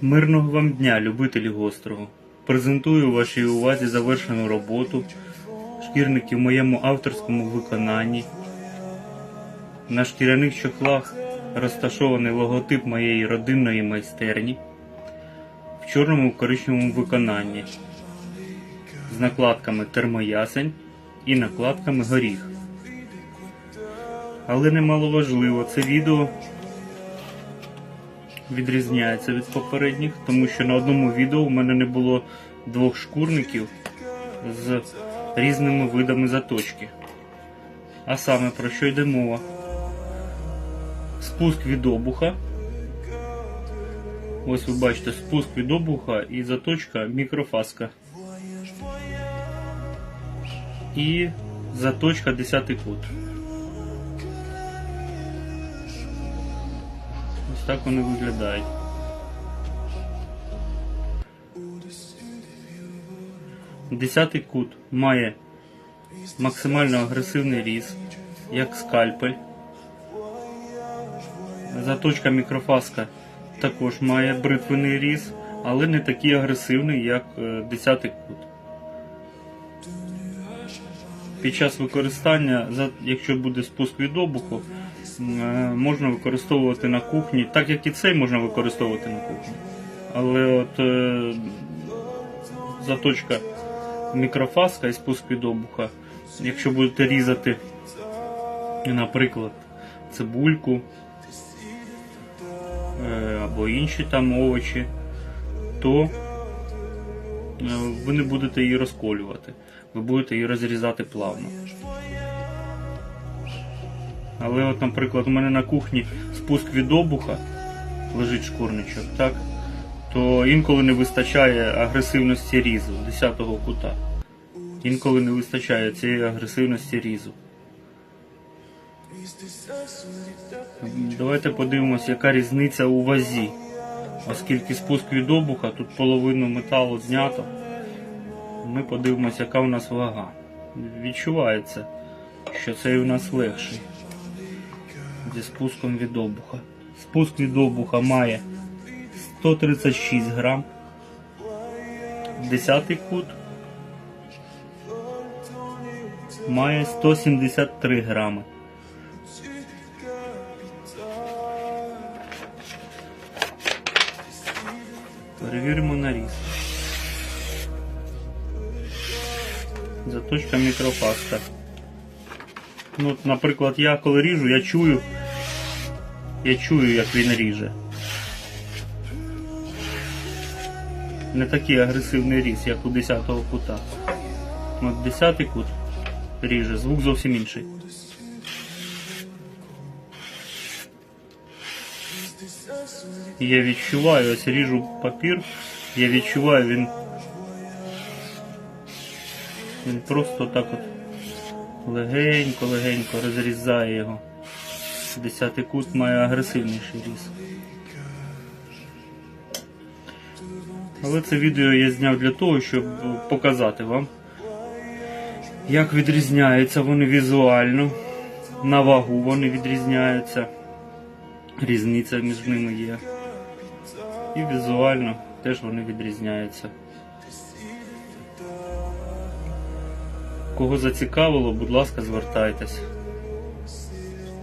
Мирного вам дня, любителі гострого. Презентую вашій увазі завершену роботу шкірників в моєму авторському виконанні. На шкіряних чохлах розташований логотип моєї родинної майстерні в чорному коричневому виконанні з накладками термоясень і накладками горіх. Але немало важливо, це відео відрізняється від попередніх, тому що на одному відео у мене не було двох шкурників з різними видами заточки. А саме про що йде мова? Спуск від обуха. Ось ви бачите спуск від обуха і заточка мікрофаска. І заточка 10 кут. Так вони виглядають. Десятий кут має максимально агресивний різ, як скальпель. Заточка мікрофаска також має бритвений різ, але не такий агресивний, як е, десятий кут. Під час використання, якщо буде спуск від обуху, е, можна використовувати на кухні, так як і цей можна використовувати на кухні. Але от е, заточка мікрофаска і спуск від обуха, якщо будете різати, наприклад, цибульку е, або інші там овочі, то е, ви не будете її розколювати, ви будете її розрізати плавно. Але от, наприклад, у мене на кухні спуск від обуха лежить шкурничок, так? То інколи не вистачає агресивності різу 10-го кута. Інколи не вистачає цієї агресивності різу. Давайте подивимося, яка різниця у вазі. Оскільки спуск від обуха, тут половину металу знято. Ми подивимося, яка у нас вага. Відчувається, що цей у нас легший зі спуском від обуха. Спуск від обуха має 136 грам. Десятий кут має 173 грами. Перевіримо наріз. Заточка мікрофаска. Ну, наприклад, я коли ріжу, я чую, я чую, як він ріже. Не такий агресивний різ, як у 10-го кута. От 10-й кут ріже, звук зовсім інший. Я відчуваю, ось ріжу папір, я відчуваю, він. Він просто так от легенько-легенько розрізає його. Десятий кут має агресивніший різ. Але це відео я зняв для того, щоб показати вам, як відрізняються вони візуально, на вагу вони відрізняються, різниця між ними є. І візуально теж вони відрізняються. Кого зацікавило, будь ласка, звертайтесь.